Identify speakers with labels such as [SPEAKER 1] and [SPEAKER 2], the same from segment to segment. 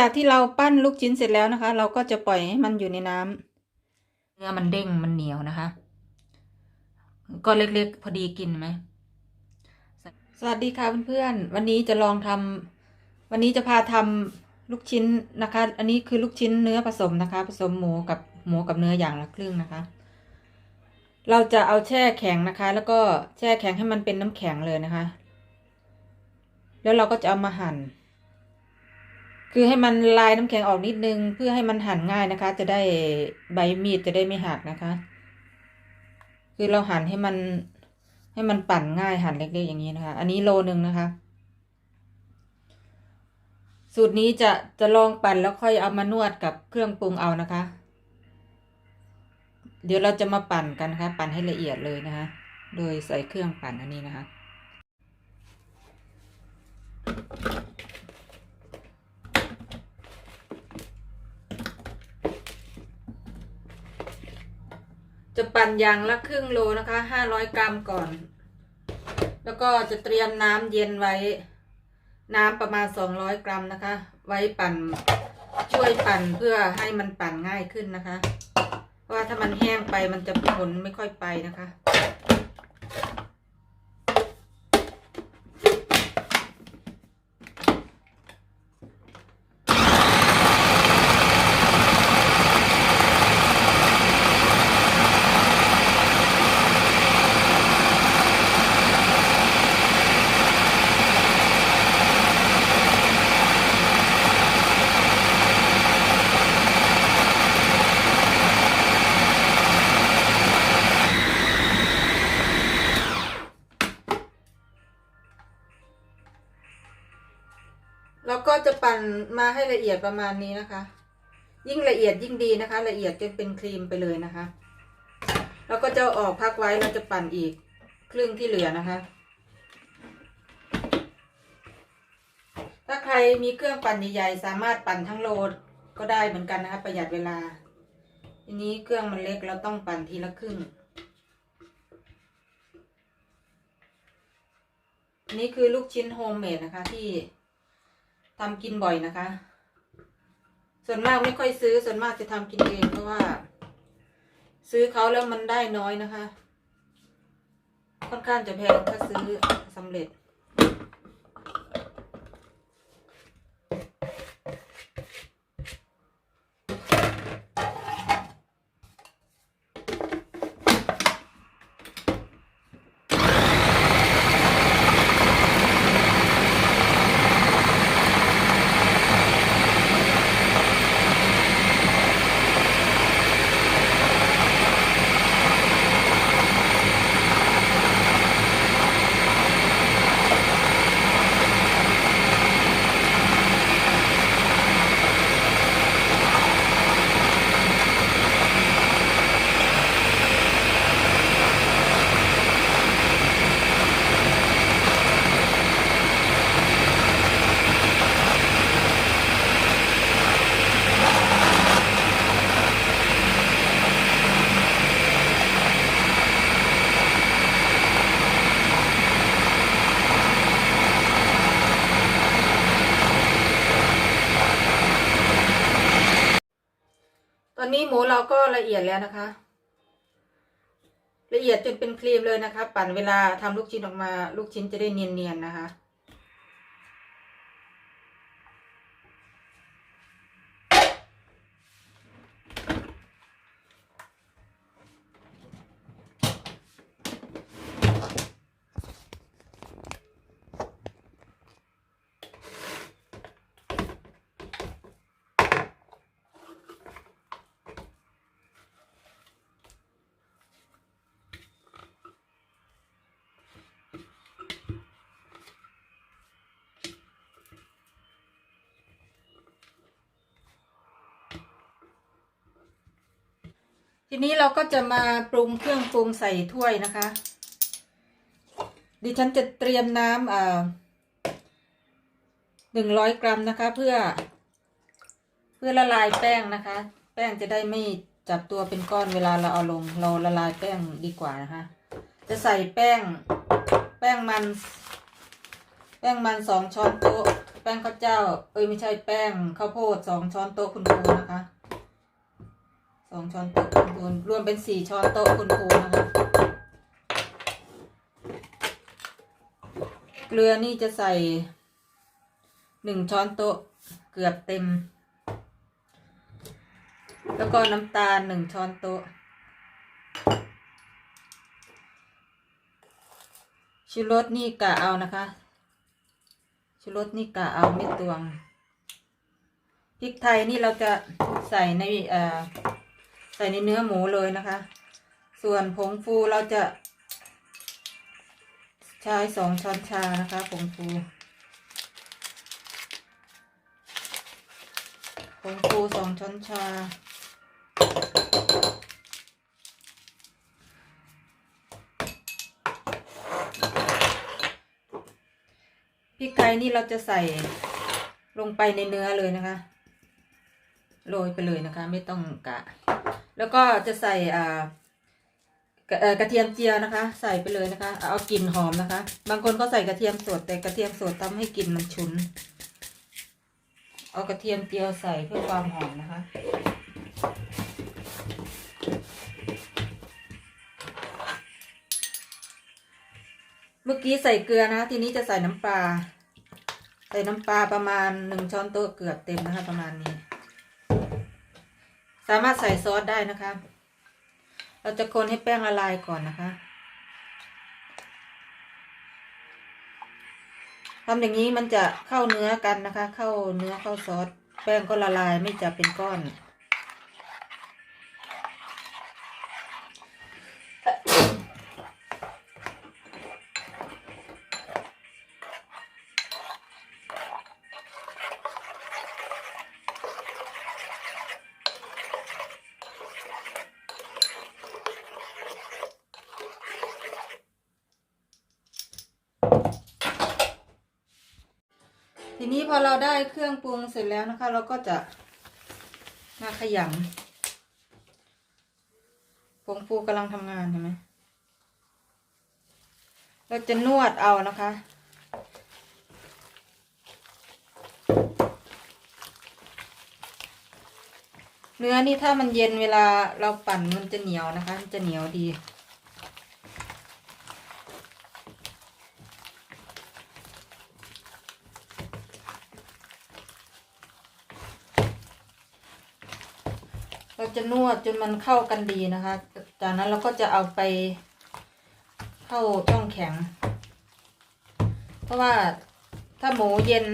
[SPEAKER 1] จากที่เราปั้นลูกชิ้นเสร็จแล้วนะคะ เราก็จะปล่อยให้มันอยู่ในน้ำเนื้อมันเด้งมันเหนียวนะคะ ก็เล็กๆพอดีกินไหมสวัสดีค่ะเพื่อนๆวันนี้จะลองทำวันนี้จะพาทำลูกชิ้นนะคะ อันนี้คือลูกชิ้นเนื้อผสมนะคะ ผสมหมูกับหมูกับเนื้ออย่างละครึ่งนะคะ เราจะเอาแช่แข็งนะคะ แล้วก็แช่แข็งให้มันเป็นน้ำแข็งเลยนะคะ แล้วเราก็จะเอามาหั่น คือให้มันลายน้ำแข็งออกนิดนึง เพื่อให้มันหั่นง่ายนะคะ จะได้ใบมีดจะได้ไม่หักนะคะ คือเราหั่นให้มัน ให้มันปั่นง่ายหั่นเล็กๆอย่างนี้นะคะ อันนี้โลนึงนะคะ สูตรนี้จะจะลองปั่นแล้วค่อยเอามานวดกับเครื่องปรุงเอานะคะ เดี๋ยวเราจะมาปั่นกันนะคะปั่นให้ละเอียดเลยนะคะ โดยใส่เครื่องปั่นอันนี้นะคะ จะปั่นอย่างละครึ่งโลนะคะห้าร้อยกรัมก่อน แล้วก็จะเตรียมน้ำเย็นไว้ น้ำประมาณสองร้อยกรัมนะคะ ไว้ปั่นช่วยปั่นเพื่อให้มันปั่นง่ายขึ้นนะคะ เพราะว่าถ้ามันแห้งไปมันจะผลไม่ค่อยไปนะคะ มาให้ละเอียดประมาณนี้นะคะ ยิ่งละเอียดยิ่งดีนะคะ ละเอียดจนเป็นครีมไปเลยนะคะ แล้วก็จะออกพักไว้เราจะปั่นอีกครึ่งที่เหลือนะคะ ถ้าใครมีเครื่องปั่นใหญ่ๆสามารถปั่นทั้งโลดก็ได้เหมือนกันนะคะ ประหยัดเวลาทีนี้เครื่องมันเล็กเราต้องปั่นทีละครึ่งนนี้คือลูกชิ้นโฮมเมดนะคะที่ ทำกินบ่อยนะคะ ส่วนมากไม่ค่อยซื้อส่วนมากจะทำกินเองเพราะว่า ซื้อเขาแล้วมันได้น้อยนะคะ ค่อนข้างจะแพงถ้าซื้อสำเร็จ อนนี้หมูเราก็ละเอียดแล้วนะคะ ละเอียดจนเป็นครีมเลยนะคะ ปั่นเวลาทำลูกชิ้นออกมา ลูกชิ้นจะได้เนียนๆนะคะ ทีนี้เราก็จะมาปรุงเครื่องปรุงใส่ถ้วยนะคะ ดิฉันจะเตรียมน้ำเอ่าหนึ่งร้อยกรัมนะคะ เพื่อ เพื่อละลายแป้งนะคะ แป้งจะได้ไม่จับตัวเป็นก้อนเวลาเราเอาลง เราละลายแป้งดีกว่านะคะ จะใส่แป้ง แป้งมัน แป้งมันสองช้อนโต๊ะ แป้งข้าวเจ้า เอ้ยไม่ใช่แป้งข้าวโพดสองช้อนโต๊ะคุณครูนะคะ สองช้อนโต๊ะคุณครูรวมเป็นสี่ช้อนโต๊ะคุณครูนะคะเกลือนี่จะใส่หนึ่งช้อนโต๊ะเกือบเต็ม แล้วก็น้ำตาลหนึ่งช้อนโต๊ะชูรสนี่กะเอานะคะชูรสนี่กะเอาไม่ตวงพริกไทยนี่เราจะใส่ในเอ่อ ส่ในเนื้อหมูเลยนะคะ ส่วนผงฟูเราจะ ใช้สองช้อนชานะคะ ผงฟูผงฟูสองช้อนชา พริกไทยนี่เราจะใส่ลงไปในเนื้อเลยนะคะ โรยไปเลยนะคะ ไม่ต้องกะ แล้วก็จะใส่อ่ากระเอ่อกระเทียมเจียวนะคะ ใส่ไปเลยนะคะ เอากลิ่นหอมนะคะ บางคนก็ใส่กระเทียมสดแต่กระเทียมสดทำให้กลิ่นมันฉุน เอากระเทียมเจียวใส่เพื่อความหอมนะคะเมื่อกี้ใส่เกลือนะคะ ทีนี้จะใส่น้ำปลา ใส่น้ำปลาประมาณหนึ่งช้อนโต๊ะเกือบเต็มนะคะ ประมาณนี้ สามารถใส่ซอสได้นะคะ เราจะคนให้แป้งละลายก่อนนะคะทำอย่างนี้มันจะเข้าเนื้อกันนะคะ เข้าเนื้อเข้าซอสแป้งก็ละลายไม่จะเป็นก้อน ทีนี้พอเราได้เครื่องปรุงเสร็จแล้วนะคะ เราก็จะมาขยำผงฟูกำลังทำงานเห็นไหมเราจะนวดเอานะคะเนื้อนี่ถ้ามันเย็นเวลาเราปั่นมันจะเหนียวนะคะ มันจะเหนียวดี จะนวดจนมันเข้ากันดีนะคะ จากนั้นเราก็จะเอาไปเข้าช่องแข็ง เพราะว่าถ้าหมูเย็น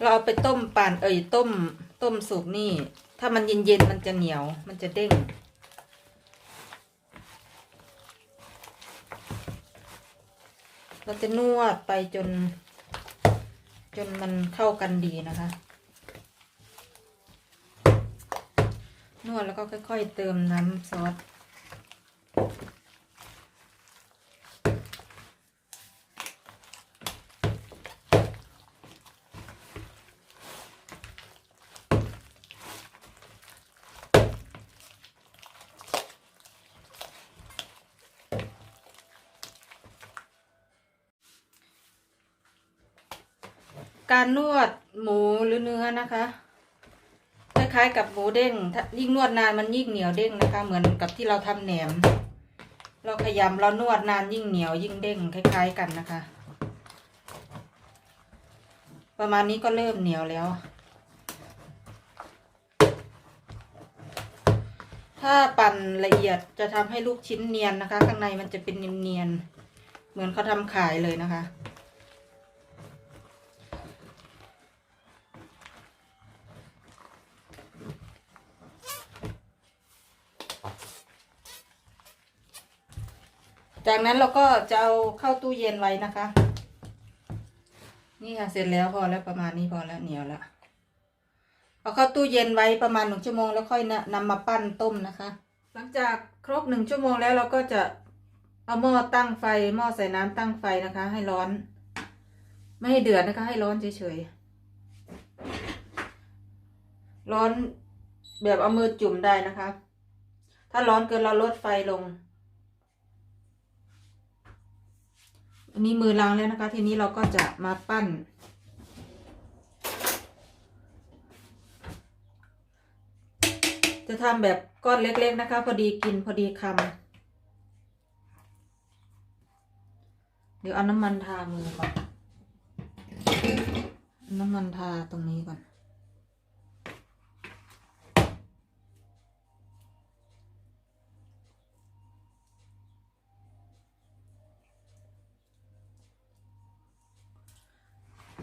[SPEAKER 1] เราเอาไปต้มปั่นเอ่ยต้มต้มสุกนี่ ถ้ามันเย็นๆมันจะเหนียว มันจะเด้งเราจะนวดไปจน จนมันเข้ากันดีนะคะ นวดแล้วก็ค่อยๆเติมน้ำซอสการนวดหมูหรือเนื้อนะคะ ล้ายๆ กับหมูเด้งยิ่งนวดนานมันยิ่งเหนียวเด้งนะคะ เหมือนกับที่เราทำแหนม เราขยำเรานวดนานยิ่งเหนียวยิ่งเด้งคล้าย ๆ กันนะคะ ประมาณนี้ก็เริ่มเหนียวแล้ว ถ้าปั่นละเอียดจะทำให้ลูกชิ้นเนียนนะคะ ข้างในมันจะเป็นเนียนๆเหมือนเขาทำขายเลยนะคะ จากนั้นเราก็จะเอาเข้าตู้เย็นไว้นะคะ นี่ค่ะเสร็จแล้วพอแล้วประมาณนี้พอแล้วเหนียวแล้วเอาเข้าตู้เย็นไว้ประมาณหนึ่งชั่วโมงแล้วค่อยนะนำมาปั้นต้มนะคะ หลังจากครบหนึ่งชั่วโมงแล้วเราก็จะเอาหม้อตั้งไฟหม้อใส่น้ำตั้งไฟนะคะ ให้ร้อน ไม่ให้เดือดนะคะ ให้ร้อนเฉยๆร้อนแบบเอามือจุ่มได้นะคะ ถ้าร้อนเกินเราลดไฟลง อันนี้มือล้างแล้วนะคะ ทีนี้เราก็จะมาปั้น จะทำแบบก้อนเล็ก ๆ นะคะ พอดีกินพอดีคำเดี๋ยวเอาน้ำมันทามือก่อน น้ำมันทาตรงนี้ก่อน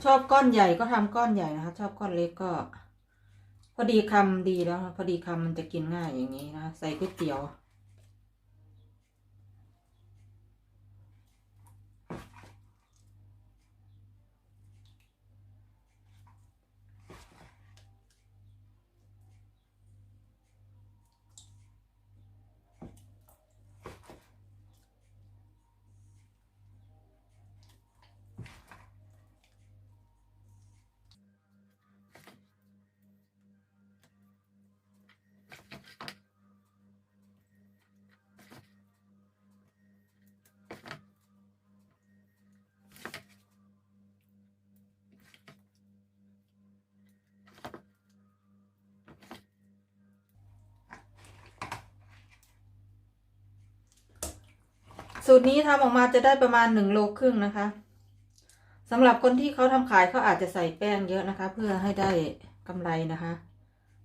[SPEAKER 1] ชอบก้อนใหญ่ก็ทำก้อนใหญ่นะคะ ชอบก้อนเล็กก็ พอดีคำดีแล้วพอดีคำมันจะกินง่ายอย่างนี้นะ ใส่ก๋วยเตี๋ยว สูตรนี้ทำออกมาจะได้ประมาณหนึ่งโลครึ่งนะคะสำหรับคนที่เขาทำขายเขาอาจจะใส่แป้งเยอะนะคะ เพื่อให้ได้กำไรนะคะ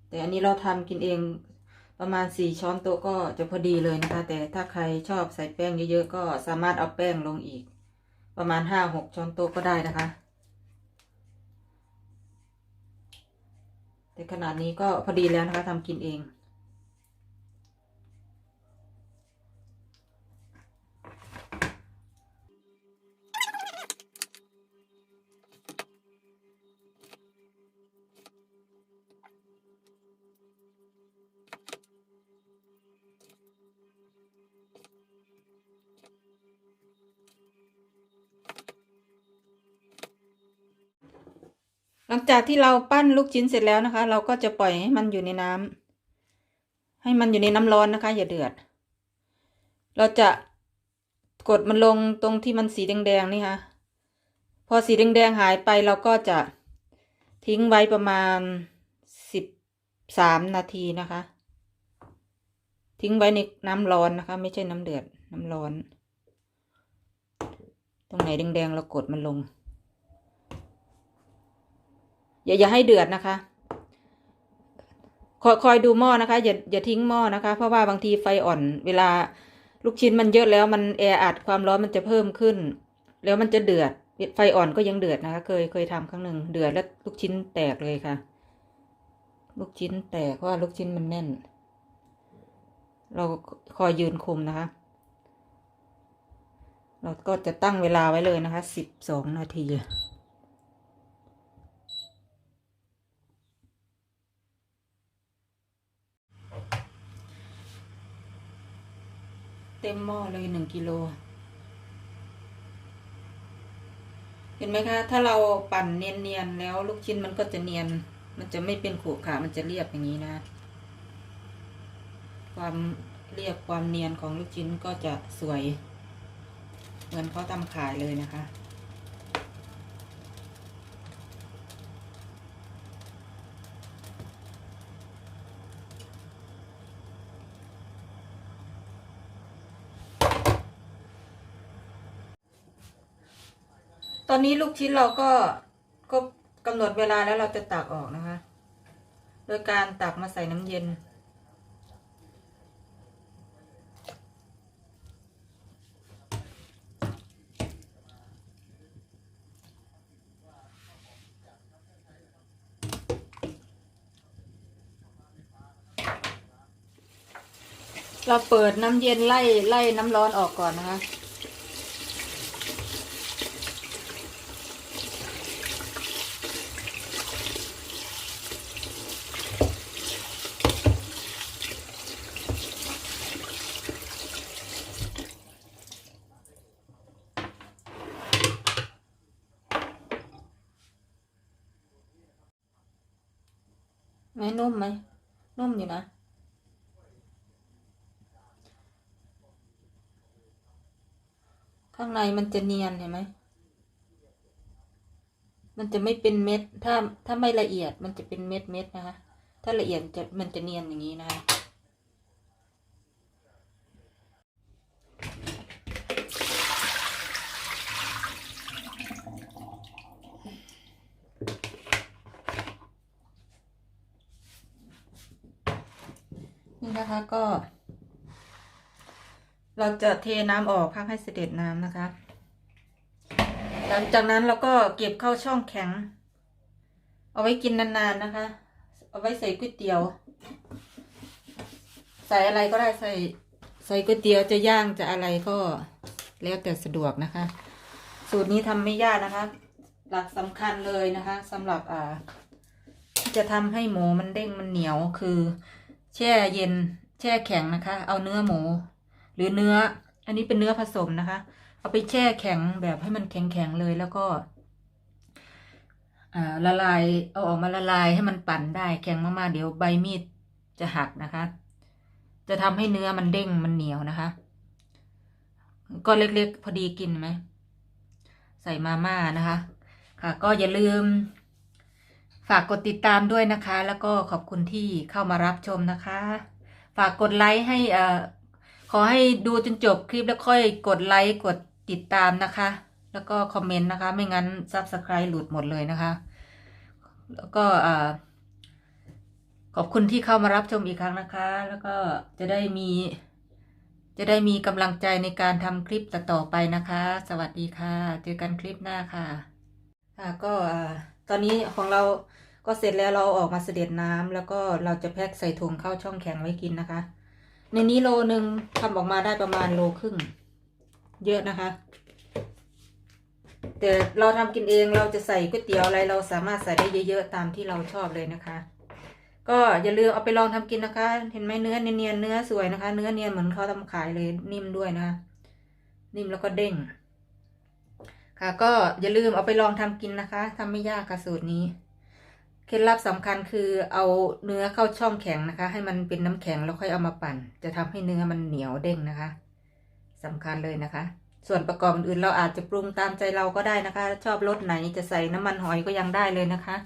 [SPEAKER 1] แต่อันนี้เราทำกินเองประมาณสี่ช้อนโต๊ะก็จะพอดีเลยนะคะ แต่ถ้าใครชอบใส่แป้งเยอะๆก็สามารถเอาแป้งลงอีก ประมาณห้าหกช้อนโต๊ะก็ได้นะคะ แต่ขนาดนี้ก็พอดีแล้วนะคะทำกินเอง ลังจากที่เราปั้นลูกชิ้นเสร็จแล้วนะคะ เราก็จะปล่อยให้มันอยู่ในน้ำให้มันอยู่ในน้ำร้อนนะคะ อย่าเดือด เราจะกดมันลงตรงที่มันสีแดงๆนี่ค่ะพอสีแดงๆหายไปเราก็จะทิ้งไว้ประมาณสิบสามนาทีนะคะ ทิ้งไว้ในน้ำร้อนนะคะ ไม่ใช่น้ำเดือดน้ำร้อน ตรงไหนแดงๆเรากดมันลง อย่าอย่าให้เดือดนะคะคอยคอยดูหม้อนะคะ อย่าอย่าทิ้งหม้อนะคะ เพราะว่าบางทีไฟอ่อนเวลาลูกชิ้นมันเยอะแล้วมันแออัดความร้อนมันจะเพิ่มขึ้น แล้วมันจะเดือดไฟอ่อนก็ยังเดือดนะคะ เคยเคยทำครั้งหนึ่งเดือดแล้วลูกชิ้นแตกเลยค่ะ ลูกชิ้นแตกเพราะว่าลูกชิ้นมันแน่น เราคอยยืนคุมนะคะ เราก็จะตั้งเวลาไว้เลยนะคะสิบสองนาที เต็มหม้อเลยหนึ่งกิโล เห็นไหมคะ ถ้าเราปั่นเนียนๆแล้วลูกชิ้นมันก็จะเนียน มันจะไม่เป็นขรุขระมันจะเรียบอย่างนี้นะ ความเรียบความเนียนของลูกชิ้นก็จะสวย เหมือนเขาทำขายเลยนะคะ อนนี้ลูกชิ้นเราก็ก็กำหนดเวลาแล้วเราจะตักออกนะคะ โดยการตักมาใส่น้ำเย็น เราเปิดน้ำเย็นไล่ไล่น้ำร้อนออกก่อนนะคะ ข้างในมันจะเนียนเห็นไหม มันจะไม่เป็นเม็ด ถ้าถ้าไม่ละเอียดมันจะเป็นเม็ดเม็ดนะคะ ถ้าละเอียดจะมันจะเนียนอย่างนี้นะคะนี่นะคะก็ เราจะเทน้ำออกพักให้เสด็จน้ำนะคะ หลังจากนั้นเราก็เก็บเข้าช่องแข็ง เอาไว้กินนานๆนะคะ เอาไว้ใส่ก๋วยเตี๋ยว ใส่อะไรก็ได้ใส่ใส่ก๋วยเตี๋ยวจะย่างจะอะไรก็แล้วแต่สะดวกนะคะ สูตรนี้ทำไม่ยากนะคะ หลักสำคัญเลยนะคะสำหรับอ่าจะทำให้หมูมันเด้งมันเหนียวคือ แช่เย็นแช่แข็งนะคะ เอาเนื้อหมู หรือเนื้อ อันนี้เป็นเนื้อผสมนะคะ เอาไปแช่แข็งแบบให้มันแข็งๆเลยแล้วก็ละลายเอาออกมาละลายให้มันปั่นได้แข็งมากๆเดี๋ยวใบมีดจะหักนะคะ จะทำให้เนื้อมันเด้งมันเหนียวนะคะก็เล็กๆ พอดีกินไหมใส่มาม่านะคะ ค่ะ ก็อย่าลืม ฝากกดติดตามด้วยนะคะ แล้วก็ขอบคุณที่เข้ามารับชมนะคะ ฝากกดไลค์ให้เอ่อขอให้ดูจนจบคลิปแล้วค่อยกดไลค์กดติดตามนะคะ แล้วก็คอมเมนต์นะคะ ไม่งั้น Subscribe หลุดหมดเลยนะคะ แล้วก็ขอบคุณที่เข้ามารับชมอีกครั้งนะคะ แล้วก็จะได้มี จะได้มีกำลังใจในการทำคลิปต่อไปนะคะ สวัสดีค่ะ เจอกันคลิปหน้าค่ะ ค่ะก็ตอนนี้ของเราก็เสร็จแล้วเราอาออกมาเสด็จน้ำแล้วก็เราจะแพ็คใส่ถุงเข้าช่องแข็งไว้กินนะคะ ในนี้โลหนึ่งทำออกมาได้ประมาณโลครึ่ง เยอะนะคะ แต่เราทำกินเองเราจะใส่ก๋วยเตี๋ยวอะไรเราสามารถใส่ได้เยอะๆตามที่เราชอบเลยนะคะ ก็อย่าลืมเอาไปลองทำกินนะคะ เห็นไหมเนื้อเนียนเนื้อสวยนะคะ เนื้อเนียนเหมือนเขาทำขายเลยนิ่มด้วยนะคะ นิ่มแล้วก็เด้งค่ะก็อย่าลืมเอาไปลองทำกินนะคะทำไม่ยากค่ะสูตรนี้ เคล็ดลับสำคัญคือเอาเนื้อเข้าช่องแข็งนะคะ ให้มันเป็นน้ำแข็งแล้วค่อยเอามาปั่น จะทำให้เนื้อมันเหนียวเด้งนะคะสำคัญเลยนะคะ ส่วนประกอบอื่นเราอาจจะปรุงตามใจเราก็ได้นะคะ ชอบรสไหนจะใส่น้ำมันหอยก็ยังได้เลยนะคะ